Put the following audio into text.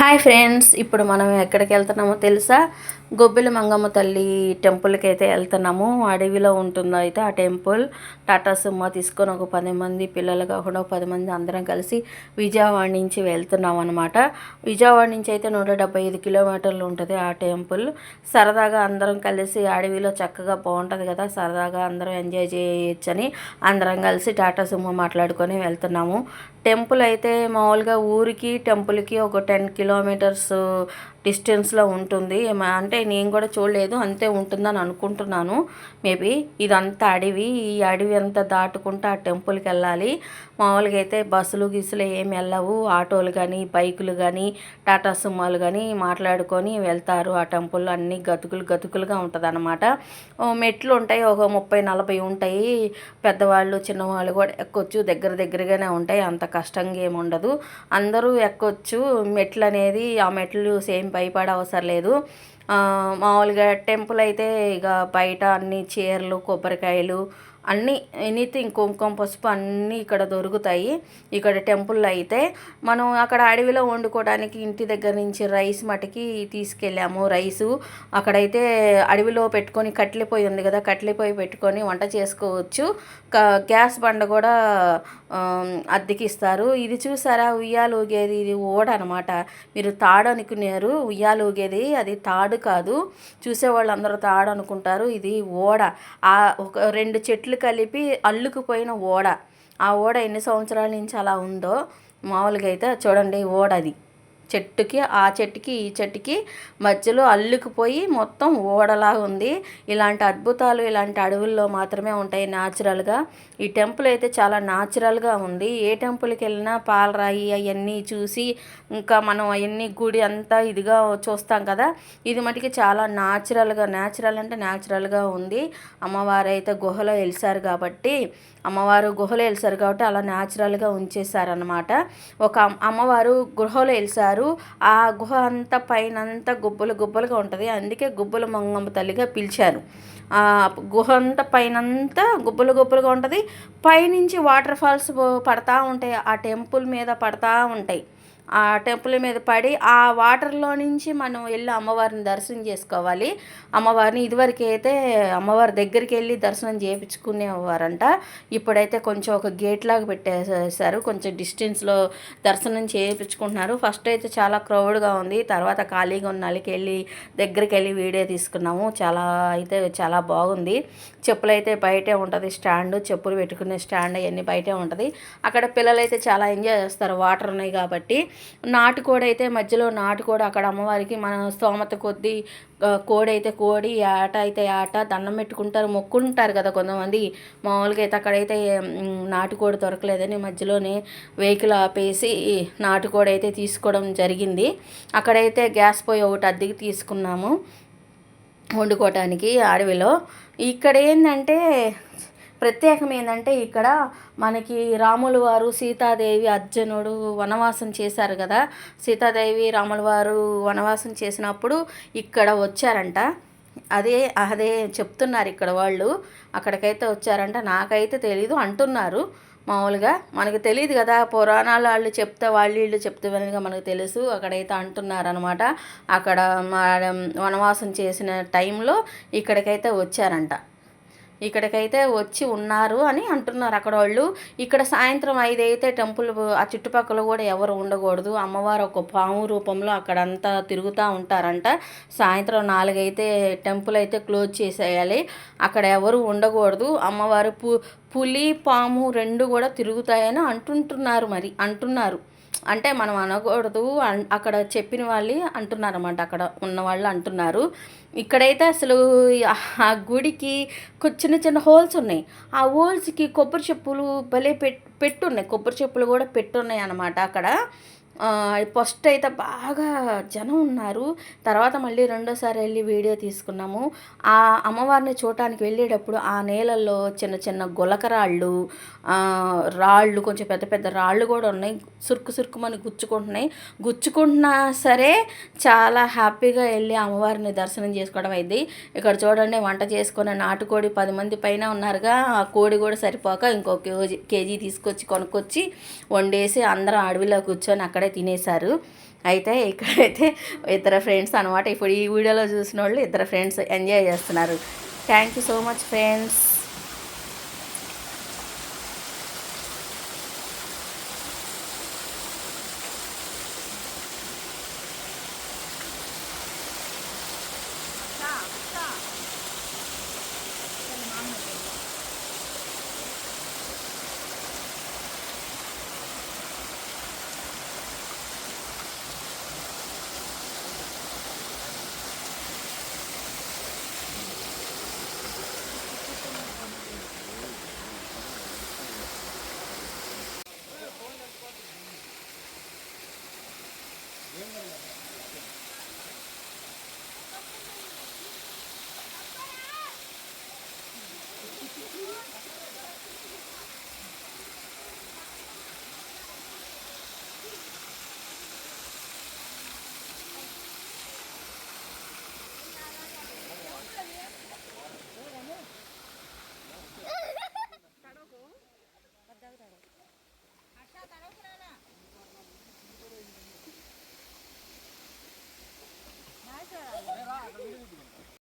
Hi friends ఇప్పుడు మనం ఎక్కడికి వెళ్తున్నామో తెలుసా? గొబ్బిల మంగమ్మ తల్లి టెంపుల్కి అయితే వెళ్తున్నాము. అడవిలో ఉంటుందో అయితే ఆ టెంపుల్. టాటా సుమ్మా తీసుకొని ఒక పది మంది పిల్లలు కాకుండా ఒక పది మంది అందరం కలిసి విజయవాడ నుంచి వెళ్తున్నాం అనమాట విజయవాడ నుంచి అయితే నూట డెబ్బై ఐదు కిలోమీటర్లు ఉంటుంది ఆ టెంపుల్. సరదాగా అందరం కలిసి అడవిలో చక్కగా బాగుంటుంది కదా సరదాగా అందరం ఎంజాయ్ చేయొచ్చని అందరం కలిసి టాటా సుమ్మా మాట్లాడుకొని వెళ్తున్నాము. టెంపుల్ అయితే మామూలుగా ఊరికి టెంపుల్కి ఒక టెన్ కిలోమీటర్స్ డిస్టెన్స్లో ఉంటుంది. అంటే అంటే నేను కూడా చూడలేదు అంతే ఉంటుందని అనుకుంటున్నాను. మేబీ ఇదంతా అడవి ఈ అడవి అంతా దాటుకుంటూ ఆ టెంపుల్కి వెళ్ళాలి. మామూలుగా అయితే బస్సులు గిసులు ఏమి వెళ్ళవు. ఆటోలు కానీ బైకులు కానీ టాటా సుమ్మాలు కానీ మాట్లాడుకొని వెళ్తారు. ఆ టెంపుల్ అన్ని గతుకులు గతుకులుగా ఉంటుంది అనమాట మెట్లు ఉంటాయి ఒక ముప్పై నలభై ఉంటాయి. పెద్దవాళ్ళు చిన్నవాళ్ళు కూడా ఎక్కొచ్చు దగ్గర దగ్గరగానే ఉంటాయి. అంత కష్టంగా ఏమి ఉండదు. అందరూ ఎక్కొచ్చు. మెట్లు అనేది ఆ మెట్లు సేమ్ భయపడ అవసరం లేదు. మామూలుగా టెంపుల్ అయితే ఇక బయట అన్ని చీరలు కొబ్బరికాయలు అన్నీ ఎనీథింగ్ కుంకుమ పసుపు అన్నీ ఇక్కడ దొరుకుతాయి. ఇక్కడ టెంపుల్లో అయితే మనం అక్కడ అడవిలో వండుకోవడానికి ఇంటి దగ్గర నుంచి రైస్ మటుకి తీసుకెళ్ళాము. రైసు అక్కడైతే అడవిలో పెట్టుకొని కట్టెల పొయ్యి ఉంది కదా కట్టెల పొయ్యి పెట్టుకొని వంట చేసుకోవచ్చు. క- గ్యాస్ బండ కూడా అద్దెకి ఇస్తారు ఇది చూసారా? ఉయ్యాలు ఊగేది ఇది ఓడ అనమాట మీరు తాడు అనుకున్నారు ఉయ్యాలు ఊగేది అది తాడు కాదు. చూసేవాళ్ళు అందరూ తాడు అనుకుంటారు ఇది ఓడ. ఆ ఒక రెండు చెట్లు కలిపి అల్లుకుపోయిన ఓడ. ఆ ఓడ ఎన్ని సంవత్సరాల నుంచి అలా ఉందో మామూలుగా అయితే చూడండి ఓడ అది చెట్టుకి ఆ చెట్టుకి ఈ చెట్టుకి మధ్యలో అల్లుకుపోయి మొత్తం ఓడలా ఉంది. ఇలాంటి అద్భుతాలు ఇలాంటి అడవుల్లో మాత్రమే ఉంటాయి న్యాచురల్గా ఈ టెంపుల్ అయితే చాలా న్యాచురల్గా ఉంది. ఏ టెంపుల్కి వెళ్ళినా పాలరాయి అవన్నీ చూసి ఇంకా మనం అవన్నీ గుడి అంతా ఇదిగా చూస్తాం కదా. ఇది మటుకి చాలా న్యాచురల్గా న్యాచురల్ అంటే న్యాచురల్గా ఉంది. అమ్మవారు అయితే గుహలో వెలిసారు కాబట్టి అమ్మవారు గుహలో వెలిసారు కాబట్టి అలా న్యాచురల్గా ఉంచేశారనమాట ఒక అమ్మవారు గుహలో వెలిసారు. ఆ గుహ అంతా పైన అంతా గుబ్బలు గుబ్బలుగా ఉంటుంది. అందుకే గుబ్బల మంగమ్మ తల్లిగా పిలిచారు. ఆ గుహ అంతా పైనంతా గుబ్బలు గుబ్బలుగా ఉంటుంది. పైనుంచి వాటర్ ఫాల్స్ పడతా ఉంటాయి. ఆ టెంపుల్ మీద పడతా ఉంటాయి. ఆ టెంపుల్ మీద పడి ఆ వాటర్లో నుంచి మనం వెళ్ళి అమ్మవారిని దర్శనం చేసుకోవాలి. అమ్మవారిని ఇదివరకు అయితే అమ్మవారి దగ్గరికి వెళ్ళి దర్శనం చేయించుకునేవారంట. ఇప్పుడైతే కొంచెం ఒక గేట్ లాగా పెట్టేసారు కొంచెం డిస్టెన్స్లో దర్శనం చేయించుకుంటున్నారు. ఫస్ట్ అయితే చాలా క్రౌడ్గా ఉంది. తర్వాత ఖాళీగా ఉన్న వాళ్ళకి వెళ్ళి దగ్గరికి వెళ్ళి వీడియో తీసుకున్నాము. చాలా అయితే చాలా బాగుంది. చెప్పులు అయితే బయటే ఉంటుంది. స్టాండ్ చెప్పులు పెట్టుకునే స్టాండ్ అవన్నీ బయటే ఉంటుంది. అక్కడ పిల్లలు అయితే చాలా ఎంజాయ్ చేస్తారు. వాటర్ ఉన్నాయి కాబట్టి. నాటుకోడి అయితే మధ్యలో నాటుకోడి. అక్కడ అమ్మవారికి మన స్తోమత కొద్దీ కోడి అయితే కోడి ఆట అయితే ఆట దండం పెట్టుకుంటారు మొక్కుంటారు కదా కొంతమంది. మామూలుగా అయితే అక్కడైతే నాటుకోడి దొరకలేదని మధ్యలోనే వెహికల్ ఆపేసి నాటుకోడి అయితే తీసుకోవడం జరిగింది. అక్కడైతే గ్యాస్ పొయ్యి ఒకటి అద్దెకి తీసుకున్నాము వండుకోవటానికి అడవిలో. ఇక్కడ ఏంటంటే ప్రత్యేకం ఏంటంటే ఇక్కడ మనకి రాముల వారు సీతాదేవి అర్జునుడు వనవాసం చేశారు కదా. సీతాదేవి రాముల వారు వనవాసం చేసినప్పుడు ఇక్కడ వచ్చారంట. అదే అదే చెప్తున్నారు ఇక్కడ వాళ్ళు. అక్కడికైతే వచ్చారంట. నాకైతే తెలీదు అంటున్నారు. మామూలుగా మనకు తెలియదు కదా. పురాణాలు వాళ్ళు చెప్తే వాళ్ళు వీళ్ళు చెప్తే వినగా మనకు తెలుసు. అక్కడైతే అంటున్నారనమాట అక్కడ మా వనవాసం చేసిన టైంలో ఇక్కడికైతే వచ్చారంట. ఇక్కడికైతే వచ్చి ఉన్నారు అని అంటున్నారు అక్కడ వాళ్ళు. ఇక్కడ సాయంత్రం ఐదు అయితే టెంపుల్ ఆ చుట్టుపక్కల కూడా ఎవరు ఉండకూడదు. అమ్మవారు ఒక పాము రూపంలో అక్కడంతా తిరుగుతూ ఉంటారంట. సాయంత్రం నాలుగైతే టెంపుల్ అయితే క్లోజ్ చేసేయాలి. అక్కడ ఎవరు ఉండకూడదు. అమ్మవారు పు పులి పాము రెండు కూడా తిరుగుతాయని అంటుంటున్నారు మరి అంటున్నారు. అంటే మనం అనకూడదు అన్- అక్కడ చెప్పిన వాళ్ళు అంటున్నారన్నమాట. అక్కడ ఉన్న వాళ్ళు అంటున్నారు. ఇక్కడైతే అసలు ఆ గుడికి చిన్న చిన్న హోల్స్ ఉన్నాయి. ఆ హోల్స్కి కొబ్బరి చెప్పులు భలే పెట్ పెట్టున్నాయి. కొబ్బరి చెప్పులు కూడా పెట్టున్నాయి అన్నమాట అక్కడ. ఫస్ట్ అయితే బాగా జనం ఉన్నారు. తర్వాత మళ్ళీ రెండోసారి వెళ్ళి వీడియో తీసుకున్నాము. ఆ అమ్మవారిని చూడటానికి వెళ్ళేటప్పుడు ఆ నేలల్లో చిన్న చిన్న గులకరాళ్ళు రాళ్ళు కొంచెం పెద్ద పెద్ద రాళ్ళు కూడా ఉన్నాయి. సురుకు సురుకుమని గుచ్చుకుంటున్నాయి. గుచ్చుకుంటున్నా సరే చాలా హ్యాపీగా వెళ్ళి అమ్మవారిని దర్శనం చేసుకోవడం అయింది. ఇక్కడ చూడండి వంట చేసుకున్న నాటుకోడి పది మంది పైన ఉన్నారుగా. ఆ కోడి కూడా సరిపోక ఇంకో కేజీ కేజీ తీసుకొచ్చి కొనుక్కొచ్చి వండేసి అందరం అడవిలో కూర్చొని అక్కడే తినేశారు. అయితే ఇక్కడైతే ఇద్దరు ఫ్రెండ్స్ అనమాట ఇప్పుడు ఈ వీడియోలో చూసిన వాళ్ళు ఇద్దరు ఫ్రెండ్స్ ఎంజాయ్ చేస్తున్నారు. Thank you so much friends ಏನು